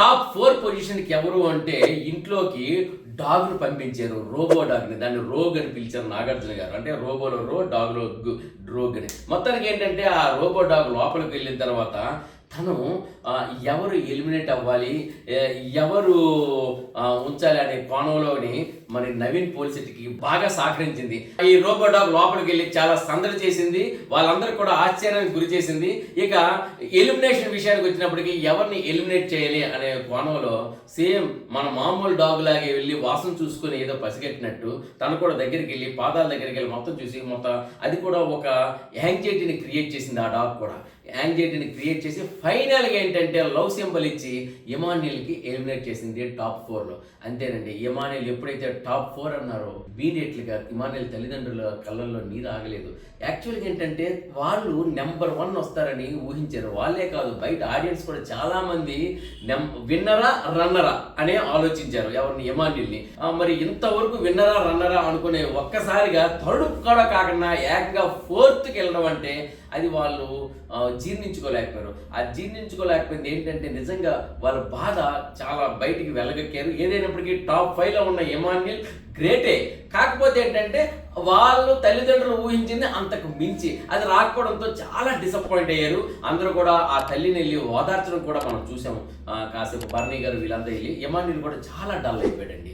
Top four పొజిషన్కి ఎవరు అంటే ఇంట్లోకి డాగ్ను పంపించారు రోబో డాగ్ని. దాన్ని రోగ్ అని పిలిచారు నాగార్జున గారు. అంటే రోబోలో రో డాగ్లో రోగ్ అని. మొత్తానికి ఏంటంటే ఆ రోబో డాగ్ లోపలికి వెళ్ళిన తర్వాత తను ఎవరు ఎలిమినేట్ అవ్వాలి ఎవరు ఉంచాలి అనే కోణంలోని మరి నవీన్ పోలిసిటీకి బాగా సహకరించింది. ఈ రోబో డాగ్ లోపలికి వెళ్ళి చాలా సందడి చేసింది వాళ్ళందరూ కూడా ఆశ్చర్యానికి గురి చేసింది. ఇక ఎలిమినేషన్ విషయానికి వచ్చినప్పటికీ ఎవరిని ఎలిమినేట్ చేయాలి అనే కోణంలో సేమ్ మన మామూలు డాగ్ లాగే వెళ్ళి వాసన చూసుకొని ఏదో పసిగట్టినట్టు తను కూడా దగ్గరికి వెళ్ళి పాదాల దగ్గరికి వెళ్ళి మొత్తం చూసి మొత్తం అది కూడా ఒక యాంగ్జైటీని క్రియేట్ చేసింది ఆ డాగ్ కూడా. యాంగ్జైటీని క్రియేట్ చేసి ఫైనల్గా ఏంటంటే లవ్ సింబల్ ఇచ్చి ఇమానియల్కి ఎలిమినేట్ చేసింది టాప్ ఫోర్లో. అంతేనండి ఇమానియల్ ఎప్పుడైతే టాప్ ఫోర్ అన్నారో ఇమీడియట్లీగా ఇమానియల్ తల్లిదండ్రుల కళ్ళల్లో నీరు ఆగలేదు. యాక్చువల్గా ఏంటంటే వాళ్ళు నెంబర్ వన్ వస్తారని ఊహించారు. వాళ్ళే కాదు బయట ఆడియన్స్ కూడా చాలా మంది నెం విన్నరా రన్నరా అనే ఆలోచించారు ఎవరిని ఇమానియల్ని. మరి ఇంతవరకు విన్నరా రన్నరా అనుకునే ఒక్కసారిగా థర్డ్ కూడా కాకుండా ఏకంగా ఫోర్త్కి వెళ్ళడం అంటే అది వాళ్ళు జీ జీర్ణించుకోలేకపోయారు. ఆ జీర్ణించుకోలేకపోయింది ఏంటంటే నిజంగా వాళ్ళ బాధ చాలా బయటికి వెళ్ళగక్కారు ఏదైనప్పటికీ టాప్ ఫైవ్లో ఉన్న ఎమాన్యుల్ గ్రేటే. కాకపోతే ఏంటంటే వాళ్ళు తల్లిదండ్రులు ఊహించింది అంతకు మించి. అది రాకపోవడంతో చాలా డిసప్పాయింట్ అయ్యారు. అందరూ కూడా ఆ తల్లిని వెళ్ళి ఓదార్చడం కూడా మనం చూసాము. కాసేపు బర్నీ గారు వీళ్ళంతా వెళ్ళి ఎమాన్యుల్ కూడా చాలా డల్ అయిపోయాడండి.